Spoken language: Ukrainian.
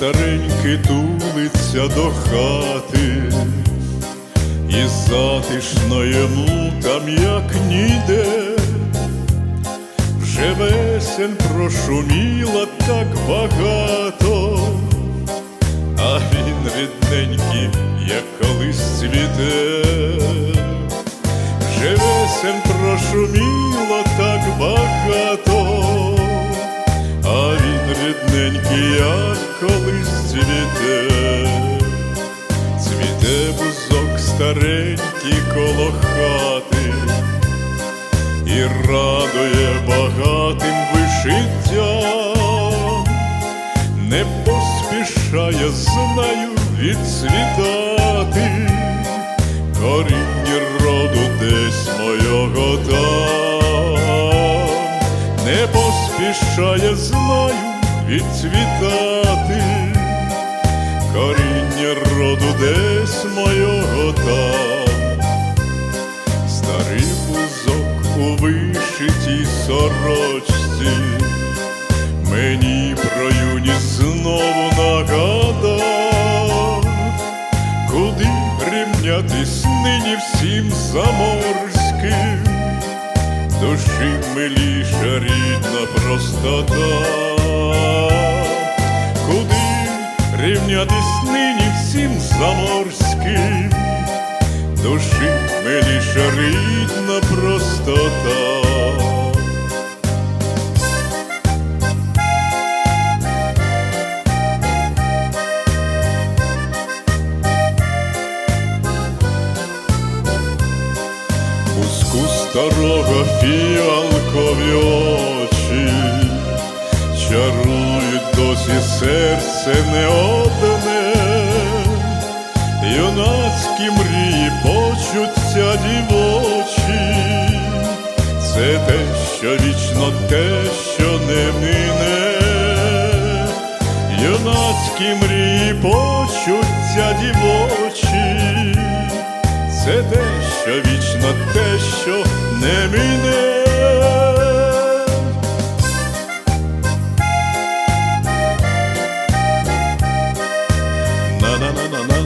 старенький тулиться до хати, і затишно йому там як ніде, вже весен прошуміла так багато, а він рідненький, як колись цвіте, рідненький, як колись цвіте, цвіте бузок старенький коло хати, і радує багатим вишиттям, не поспішає, знаю, відцвітати, коріння роду десь мого там, не поспішає, знаю, відцвітати, коріння роду десь мого там, старий бузок у вишитій сорочці, мені про юність знову нагадав, куди рівнятись нині всім заморським, душі миліша рідна простота, куди рівнятись нині всім заморським, душі миліша рідна простота. Старого фіалкові серце не одне, юнацькі мрії почуття дівочі, це те, що вічно, те, що не мине, юнацькі мрії почуття дівочі. Це те, що вічно, те, що не мине. na na na